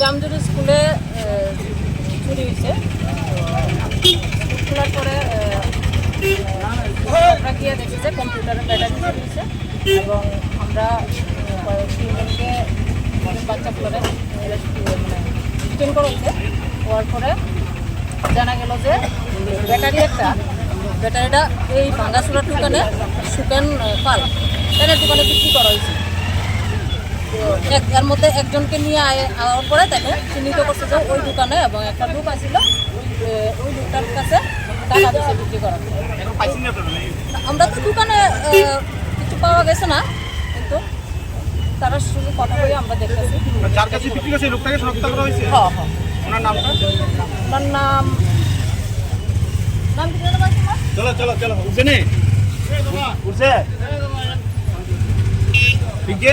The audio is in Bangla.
জামজুরি স্কুলে চুরি হয়েছে। খোলার পরে আমরা গিয়ে দেখি যে কম্পিউটারের ব্যাটারি চুরি হয়েছে এবং আমরা তিনজনকে অনেক বাচ্চাগুলোরে মানে ডিটেন করা হওয়ার পরে জানা গেল যে ব্যাটারি একটা, ব্যাটারিটা এই ভাঙ্গাচুরার দোকানে সুকেন পাল। তাদের দোকানে বিক্রি করা হয়েছে। এক এর মধ্যে একজনকে নিয়ে আয়- আওয়ার পরে তাকে চিহ্নিত করছে যে ওই দোকানে এবং একটা লোক আসছিল ওই লোকটার কাছে টাকা দিচ্ছে বিক্রি করার। আমরা তো দোকানে কিছু পাওয়া গেছে না কিন্তু তার সঙ্গে কথা বলে আমরা দেখতেছি। যার কাছে বিক্রি করছে লোকটাকে শনাক্ত করা হয়েছে? হ্যাঁ হ্যাঁ। ওনার নামটা ওনার নাম নাম কি জানো চলো চলো চলো। উঠছে নে। উঠছে ঠিক আছে